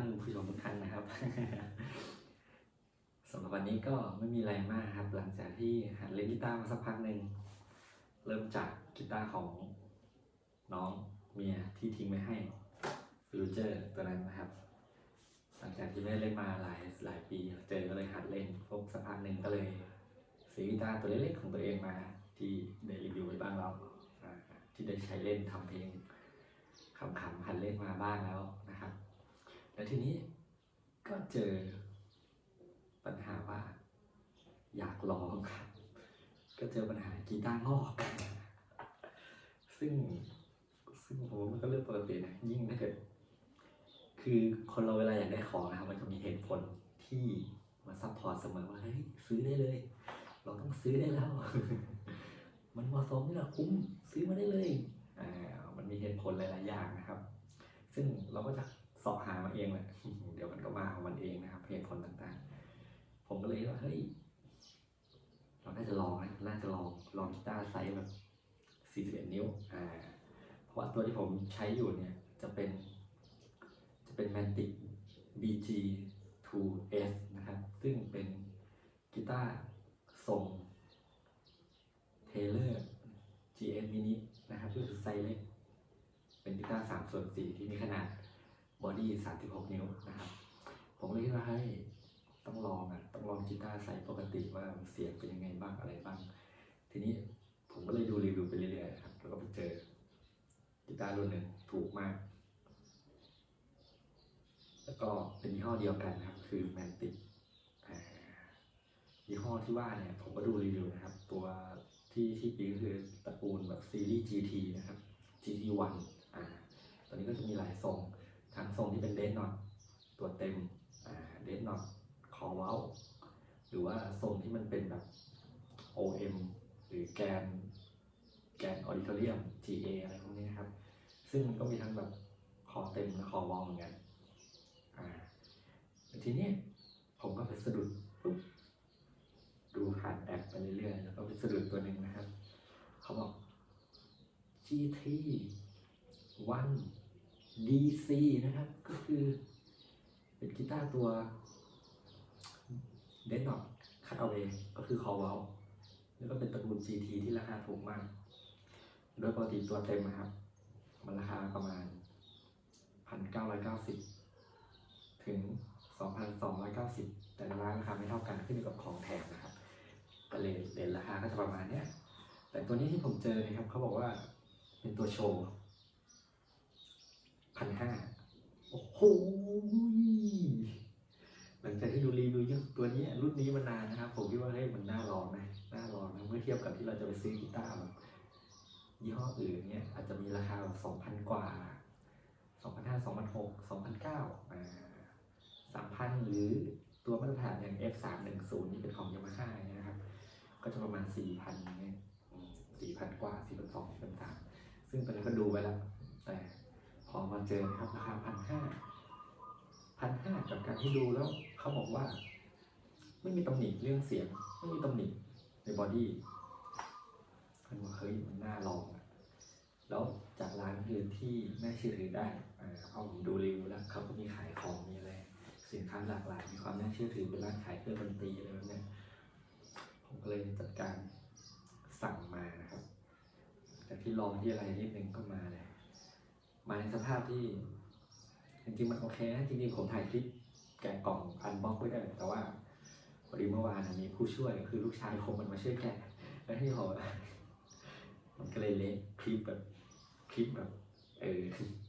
านผู้ชมทุกท่านนะครับสำหรับวันนี้ก็ไม่มีอะไรมากครับ หลังจากที่หัดเล่นกีตาร์มาสักพักหนึ่งเริ่มจากกีตาร์ของน้องเมียที่ทิ้งไว้ให้ฟิวเจอร์ตัวนั้นนะครับ หลังจากที่ไม่ได้เล่นมาหลายหลายปีเจอก็เลยหัดเล่นพบสักพักหนึ่งก็เลยซื้อกีตาร์ตัวเล็กๆของตัวเองมาที่ได้รีวิวไว้บ้างแล้วที่ได้ใช้เล่นทำเพลงขำๆหัดเล่นมาบ้างแล้วน แล้วทีนี้ก็เจอปัญหาว่า อยากลองครับ ก็เจอปัญหากีตาร์งอก ซึ่งซึ่งผมมันก็เรื่องปกตินะยิ่งถ้าเกิดคือคนเราเวลาอยากได้ของนะครับมันจะมีเหตุผลที่มาซัพพอร์ตเสมอว่าเฮ้ยซื้อได้เลย เราต้องซื้อได้แล้ว มันเหมาะสมนี่แหละคุ้มซื้อมาได้เลยอ่ามันมีเหตุผลหลาย ๆ อย่างนะครับ ซึ่งเราก็จะ อบหามาเองแหละเดี๋ยวมันก็มาของมันเองนะครับเหตุผลต่างๆ ผมก็เลยว่าเฮ้ยเราน่าจะลองนะน่าจะลองลองกีตาร์ไซส์แบบ 41 นิ้วอ่าเพราะว่าตัวที่ผมใช้อยู่เนี่ยจะเป็น จะเป็น Mantic BG 2S นะครับ ซึ่งเป็นกีตาร์ทรง Taylor GM Mini นะครับก็คือไซส์เล็ก เป็นกีตาร์3ส่วน4ที่มีขนาด บอดี้ 36 นิ้วนะครับ ผมเลยคิดว่าเฮ้ต้องลองอะต้องลองกีตาร์ไซส์ปกติว่าเสียงเป็นยังไงบ้างอะไรบ้าง ทีนี้ผมก็เลยดูรีวิวไปเรื่อยๆครับแล้วก็ไปเจอกีตาร์รุ่นหนึ่งถูกมาก แล้วก็เป็นยี่ห้อเดียวกันนะครับ คือแมนติกยี่ห้อที่ว่าเนี่ยผมก็ดูรีวิวนะครับ ตัวที่ที่ปีก็คือตระกูลแบบซีรีส์ GT นะครับ GT1 อ่าตอนนี้ก็จะมีหลายทรง ทั้งทรงที่เป็นเดนน็อตตัวเต็มเดนน็อตคอเว้า หรือว่าทรงที่มันเป็นแบบ OM หรือแกนแกนออดิทอเรียม GA อะไรพวกนี้นะครับ ซึ่งมันก็มีทั้งแบบคอเต็มและคอว้าเหมือนกันอ่าทีนี้ผมก็ไปสะดุดปุ๊บดูผ่านแอปไปเรื่อยๆ แล้วก็ไปสะดุดตัวหนึ่งนะครับ เขาบอก GT 1 DC นะครับ ก็คือเป็นกีตาร์ตัวเดนน็อตคัตเอาเองก็คือคอเวลแล้วก็เป็นตระกูล GT ที่ราคาถูกมาก โดยปกติตัวเต็มนะครับ มันราคาประมาณ 1,990 ถึง 2,290 แต่ละร้านราคาไม่เท่ากันขึ้นอยู่กับของแถมนะครับก็เลยเด่นราคาก็จะประมาณเนี้ยแต่ตัวนี้ที่ผมเจอนะครับเขาบอกว่าเป็นตัวโชว์ พันห้าโอ้โหหลังจากที่ดูรีวิวเยอะตัวนี้รุ่นนี้มานานนะครับ ผมคิดว่าเฮ้ยมันน่าลองนะน่าลองนะเมื่อเทียบกับที่เราจะไปซื้อกีตาร์แบบยี่ห้ออื่นเนี่ยอาจจะมีราคาแบบสองพันกว่าสองพันห้าสองพันหกสองพันเก้าอ่าสามพันหรือตัวมาตรฐานอย่าง F สามหนึ่งศูนย์นี่เป็นของยามาฮ่าเนี่ยนะครับ ก็จะประมาณสี่พันเนี่ยสี่พันกว่าสี่พันสองสี่พันสามซึ่งตอนนี้ก็ดูไว้แล้วแต่ พองมาเจอนะครับราคาพันห้าพันห้ากับการที่ดูแล้วเขาบอกว่า ไม่มีตำหนิเรื่องเสียง ไม่มีตำหนิในบอดี้มันว่าเฮ้ยมันน่าลองอะแล้วจากร้านอื่นที่น่าเชื่อถือได้อ่าเอาผมดูรีวิวแล้วเขาก็มีขายของมีอะไรสินค้าหลากหลายมีความน่าเชื่อถือเป็นร้านขายเครื่องดนตรีอะไรแบบนี้ผมก็เลยจัดการสั่งมานะครับจากที่ลองที่อะไรนิดนึงก็มาเลย มาในสภาพที่ จริงๆมันโอเคนะจริงๆผมถ่ายคลิปแกะกล่องอันบ็อกไว้ได้แต่ว่าพอดีเมื่อวานมีผู้ช่วยคือลูกชายผมมันมาช่วยแกะแล้วที่ผมมันก็เลยเละคลิปแบบคลิปแบบเออ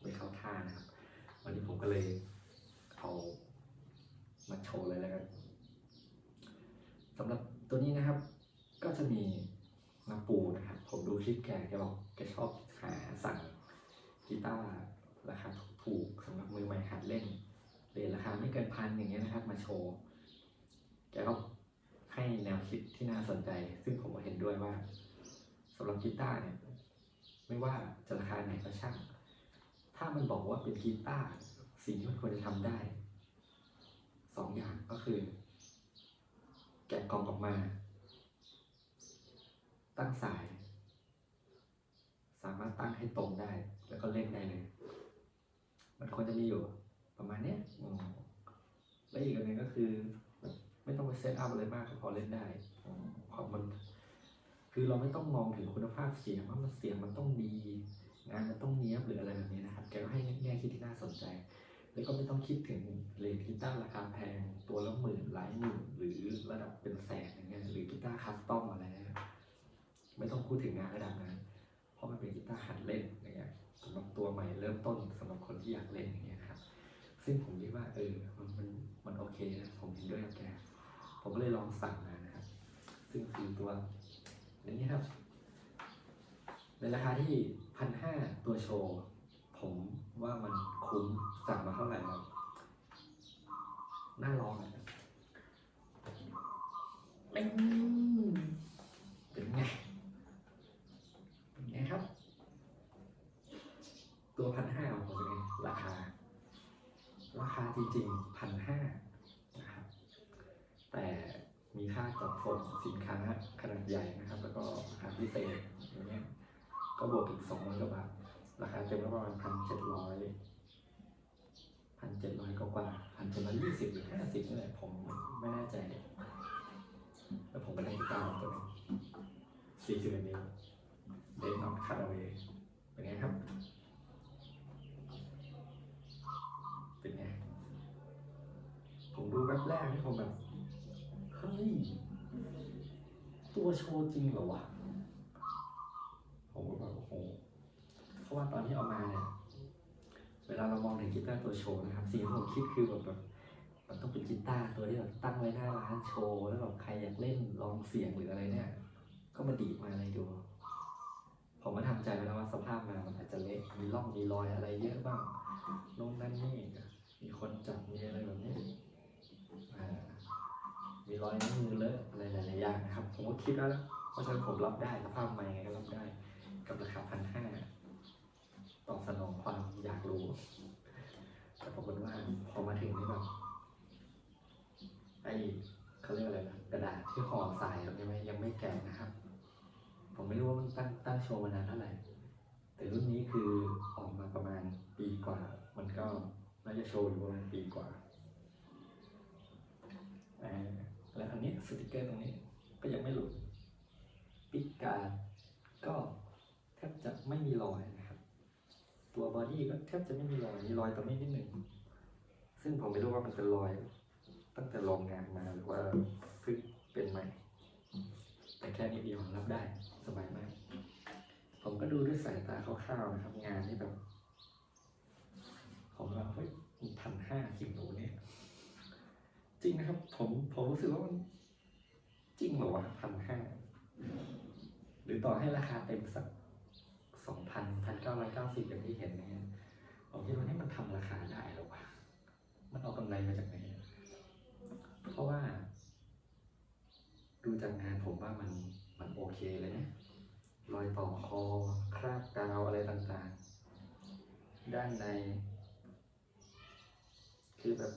ไม่เข้าท่านะครับวันนี้ผมก็เลยเอามาโชว์เลยแล้วกันสำหรับตัวนี้นะครับ ก็จะมีนาปูนะครับ ผมดูคลิปแกแกบอกแกชอบหาสั่ง กีตาร์ราคาถูกสำหรับมือใหม่หัดเล่นเรทราคาไม่เกินพันอย่างเงี้ยนะครับ มาโชว์แกก็ให้แนวคิดที่น่าสนใจ ซึ่งผมก็เห็นด้วยว่าสำหรับกีตาร์เนี่ยไม่ว่าจะราคาไหนก็ช่าง ถ้ามันบอกว่าเป็นกีตาร์สิ่งที่มันควรจะทำได้สองอย่างก็คือ แกะกล่องออกมา ตั้งสาย สามารถตั้งให้ตรงได้ แล้วก็เล่นได้เลย มันควรจะมีอยู่ประมาณเนี้ยและอีกอันหนึงก็คือ ไม่ต้องไปเซตอัพอะไรมากก็พอเล่นได้อืมมัน คือเราไม่ต้องมองถึงคุณภาพเสียงว่ามันเสียงมันต้องดี งานมันต้องเนี้ยบหรืออะไรแบบนี้นะครับ แกก็ให้แง่คิดที่น่าสนใจ แล้วก็ไม่ต้องคิดถึงเลนกีตาร์ราคาแพง ตัวละหมื่นหลายหมื่นหรือระดับเป็นแสนอย่างเงี้ยหรือกีตาร์คัสตอมอะไรนะไม่ต้องพูดถึงงานระดับนั้น เพราะมันเป็นกีตาร์หัดเล่นอย่างเงี้ย หรับตัวใหม่เริ่มต้นสำหรับคนที่อยากเล่นอย่างเงี้ยครับ ซึ่งผมคิดว่าเออมันมันมันโอเคนะผมเห็นด้วยกับแกผมก็เลยลองสั่งมานะครับ ซึ่งคือตัวอย่างนี้ครับ ในราคาที่พันห้าตัวโชว์ ผมว่ามันคุ้มสั่งมาเท่าไหร่ครับน่าลองอะเอ้ยเป็นไง เป็นไงครับ ตัวพันห้าของผมเป็นไงราคา ราคาจริงๆพันห้านะครับแต่มีค่าจัดส่งสินค้าขนาดใหญ่นะครับ แล้วก็ราคาพิเศษอย่างเงี้ยก็บวกอีกสองร้อยกว่าบาทราคาเต็มก็ประมาณพันเจ็ดร้อยพันเจ็ดร้อยกว่าพันเจ็ดร้อยยี่สิบหรือห้าสิบนี่แหละผมไม่แน่ใจแล้วผมไปได้ที่ตามตัวนึงสี่สิบเอ็ดนิ้วเดนนอตคาราเวเป็นไงครับ เป็นไง ผมดู แว็บแรกที่ผมแบบ เฮ้ย ตัวโชว์จริงเหรอวะ ผมก็แบบโอ้โหเพราะว่าตอนที่เอามาเนี่ย เวลาเรามองถึงกีตาร์ตัวโชว์นะครับ สิ่งที่ผมคิดคือแบบแบบมันต้องเป็นกีตาร์ตัวที่แบบตั้งไว้หน้าร้านโชว์ แล้วแบบใครอยากเล่นลองเสียงหรืออะไรเนี่ย ก็มาดีดมาอะไรดู ผมก็ทำใจไว้แล้วว่าสภาพมันอาจจะเละมีร่องมีรอยอะไรเยอะบ้างโน่นนั่นนี่มีคนจับมีอะไรแบบนี้ มีรอยนิ้วมือเลอะอะไรหลายๆอย่างนะครับ ผมก็คิดแล้วเพราะฉะนั้นผมรับได้สภาพใหม่ไงก็รับได้ กับราคาพันห้าตอบสนองความอยากรู้ แต่ปรากฏว่าพอมาถึงนี่แบบไอ้เขาเรียกอะไรนะกระดาษที่ห่อสายยังไม่ยังไม่แกะนะครับ ผมไม่รู้ว่ามันตั้งตั้งโชว์มานานเท่าไหร่ แต่รุ่นนี้คือออกมาประมาณปีกว่า มันก็น่าจะโชว์อยู่ประมาณปีกว่าอ่า แล้วอันนี้สติกเกอร์ตรงนี้ก็ยังไม่หลุดปิดการก็แทบจะไม่มีรอยนะครับ ตัวบอดี้ก็แทบจะไม่มีรอยมีรอยแต่ไม่นิดหนึ่งซึ่งผมไม่รู้ว่ามันเป็นรอย ตั้งแต่ลองงานมาหรือว่าเพิ่งเป็นใหม่ แต่แค่นี้เดียวรับได้สบายมาก ผมก็ดูด้วยสายตาคร่าวๆนะครับ งานนี่แบบ ผมว่าเฮ้ยพันห้าคิวโนเนี่ย จริงนะครับ ผมผมรู้สึกว่ามันจริงเหรอวะพันห้าหรือต่อให้ราคาเต็มสักสองพันพันเก้าร้อยเก้าสิบอย่างที่เห็นนะฮะผมคิดว่านี่มันทำราคาได้หรอวะมันเอากำไรมาจากไหนเพราะว่า ดูจากงานผมว่ามันมันโอเคเลยนะรอยต่อคอคราบกาวอะไรต่างๆ ด้านใน คือแบบ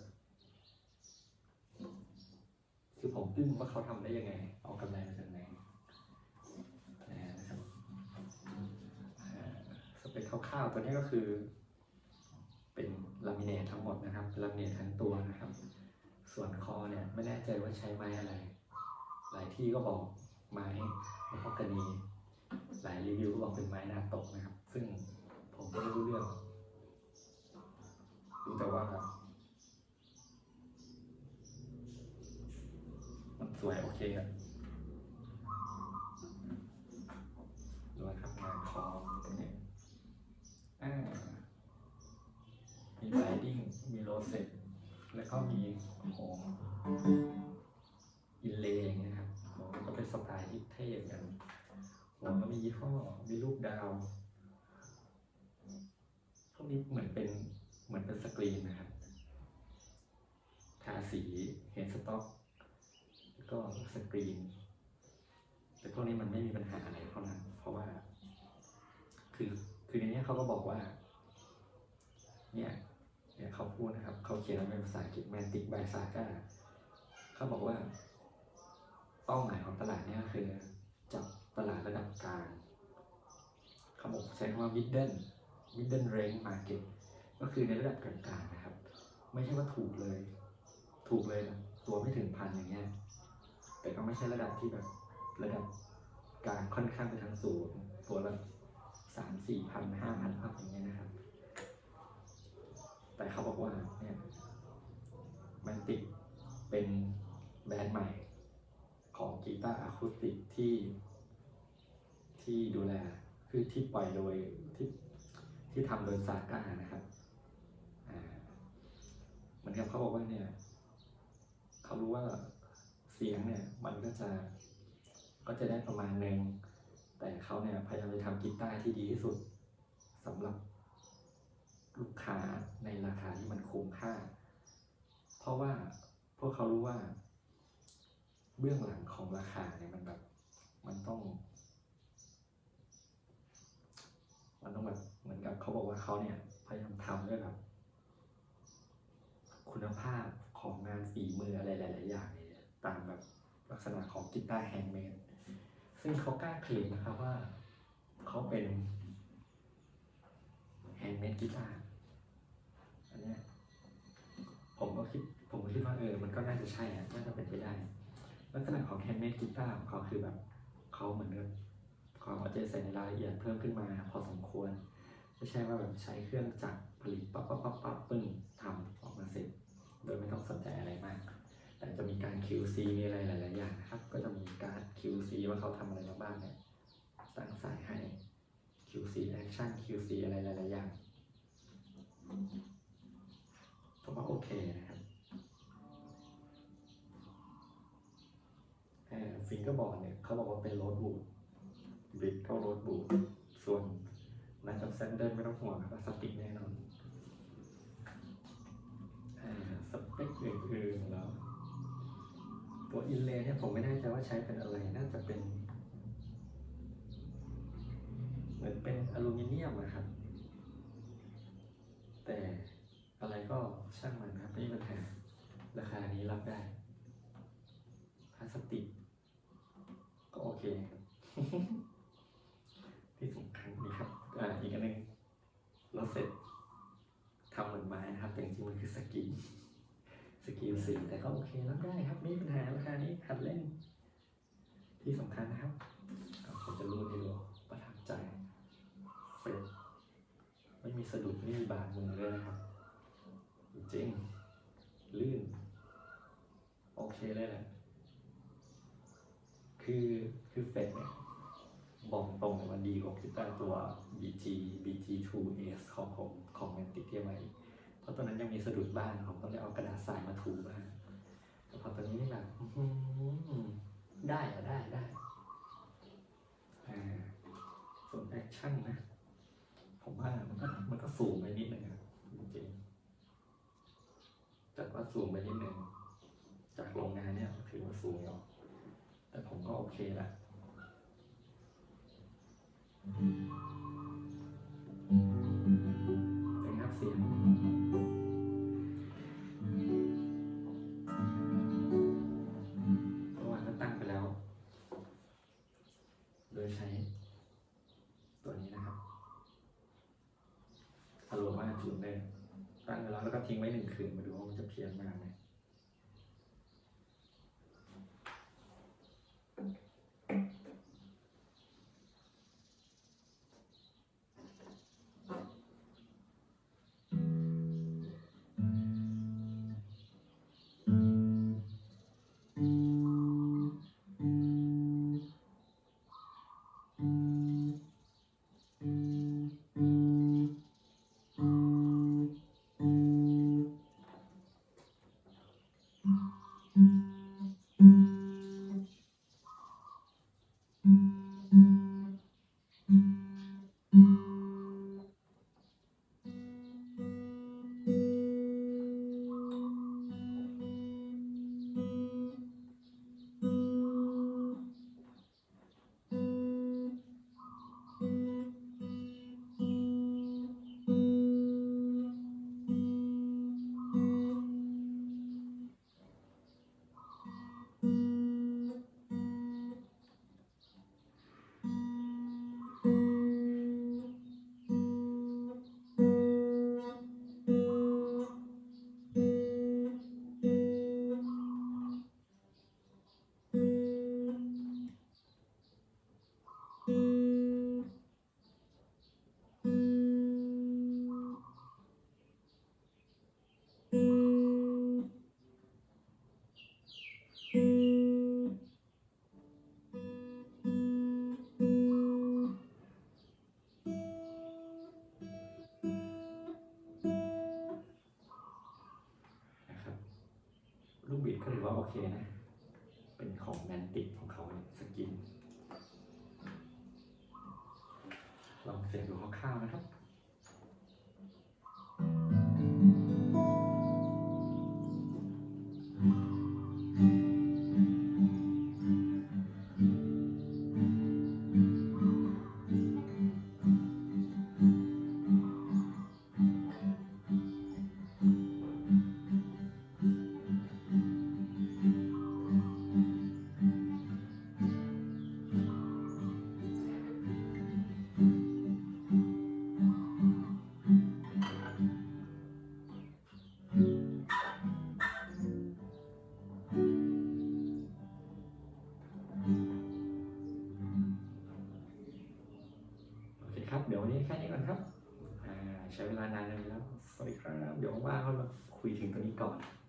คือผมอึ้งว่าเขาทำได้ยังไง เอากำไรมาจากไหนนะครับสเปคคร่าวๆตัวนี้ก็คือ เป็นลามิเนตทั้งหมดนะครับลามิเนตทั้งตัวนะครับ ส่วนคอเนี่ยไม่แน่ใจว่าใช้ไม้อะไร หลายที่ก็บอกไม้มะฮอกกานีหลายรีวิวก็บอกเป็นไม้นาตะนะครับ ซึ่งผมไม่รู้เรื่องรู้แต่ว่า มัน สวยโอเคอะด้วยครับงานคอตรงนี้อ่ามีไบดิ้งมีโรเซ็ตแล้วก็มีโอ้โหอินเลย์อย่างเงี้ยครับโอ้โหก็เป็นสไตล์ที่เท่เหมือนกันหัวก็มียี่ห้อมีรูปดาวพวกนี้เหมือนเป็นเหมือนเป็นสกรีนนะครับทาสีเฮดสต็อก ก็สกรีน แต่พวกนี้มันไม่มีปัญหาอะไรเท่านั้นเพราะว่า คือคือในนี้เขาก็บอกว่า เนี่ยเนี่ยเขาพูดนะครับเขาเขียนเป็นภาษาอังกฤษ Mantic by Saga เขาบอกว่า เป้าหมายของตลาดเนี่ยคือ จับตลาดระดับกลางเขาบอกใช้คำว่า middle middle range market ก็คือในระดับกลางๆนะครับ ไม่ใช่ว่าถูกเลย ถูกเลยตัวไม่ถึงพันอย่างเงี้ย แต่ก็ไม่ใช่ระดับที่แบบระดับกลางค่อนข้างไปทางสูงตัวละสามสี่พันห้าพันอัพอย่างเงี้ยนะครับ แต่เขาบอกว่าเนี่ยมันติดเป็นแบรนด์ใหม่ของกีตาร์อะคูสติกที่ที่ดูแลคือที่ปล่อยโดยที่ที่ทำโดยซาก้านะครับอ่าเหมือนกับเขาบอกว่าเนี่ย เขารู้ว่า เสียงเนี่ยมันก็จะก็จะได้ประมาณหนึ่งแต่เขาเนี่ยพยายามจะทำกีตาร์ที่ดีที่สุดสำหรับลูกค้าในราคาที่มันคุ้มค่า เพราะว่าพวกเขารู้ว่า เบื้องหลังของราคาเนี่ยมันแบบมันต้อง มันต้องแบบเหมือนกับเขาบอกว่าเขาเนี่ยพยายามทำด้วยแบบ คุณภาพของงานฝีมืออะไรหลาย ๆ อย่างเนี่ยตามแบบลักษณะของ กีตาร์แฮนด์เมดซึ่งเขากล้าเคลมนะครับว่าเขาเป็นแฮนด์เมดกีตาร์อันนี้ผมก็คิดผมก็คิดว่าเออมันก็น่าจะใช่อะน่าจะเป็นไปได้ ลักษณะของแฮนด์เมดกีตาร์ของเขาคือแบบเขาเหมือนกับเขาเอาใจใส่ในรายละเอียดเพิ่มขึ้นมาพอสมควร ไม่ใช่ว่าแบบใช้เครื่องจักรผลิตปั๊บปั๊บปั๊บปั๊บปึ้งทำออกมาเสร็จ โดยไม่ต้องสนใจอะไรมาก แต่จะมีการ QC มีอะไรหลาย ๆ อย่างนะครับ ก็จะมีการ QC ว่าเขาทำอะไรมาบ้างเนี่ยตั้งสายให้ QC action QC อะไรหลาย ๆ อย่างผมว่าโอเคนะครับฟิงเกอร์บอร์ดเนี่ยเขาบอกว่าเป็นโรดบูดบิดเข้าโรดบูดส่วนนัดกับเซนเดอร์ไม่ต้องห่วงครับสติกแน่นอนอสเปคอื่นๆแล้ว ตัวอินเลย์เนี่ยผมไม่แน่ใจว่าใช้เป็นอะไร น่าจะเป็น เหมือนเป็นอลูมิเนียมนะครับ แต่อะไรก็ช่างมันครับไม่มีปัญหาราคานี้รับได้พลาสติกก็โอเคครับที่สำคัญนี่ครับอ่าอีกอันหนึ่งเราเสร็จทำเหมือนไม้นะครับแต่จริงๆมันคือสกรีน สกรีสีแต่ก็โอเครับได้ครับไม่มีปัญหาราคานี้หัดเล่น ที่สำคัญนะครับเอาผมจะรูดให้ดูประทับใจเฟรไม่มีสะดุดไม่มีบาดมือเลยนะครับ จริง ลื่น โอเคเลยแหละคือคือเฟรชเนี่ยบอกตรงเลยมันดีกว่ากีตาร์ตัว BG BG 2 S ของผมของแมนติกที่ไว้เพ ราะตอนนั้นยังมีสะดุดบ้างผมต้องได้เอากระดาษทรายมาถูบ้างแต่พอตอนนี้นี่แบบอื้อหือได้อะได้ได้อ่าส่วนแอคชั่นนะ ผมว่ามันก็มันก็สูงไปนิดนึงอะจริงๆแต่ว่าสูงไปนิดนึงจากโรงงานเนี่ยถือว่าสูงอยู่แต่ผมก็โอเคแหละเเคียนมาเลย ลูกบิดก็ถือว่าโอเคนะ เป็นของแมนติกของเขาเนี่ยสกิน ลองเสียงดูคร่าวๆนะครับ อ่าใช้เ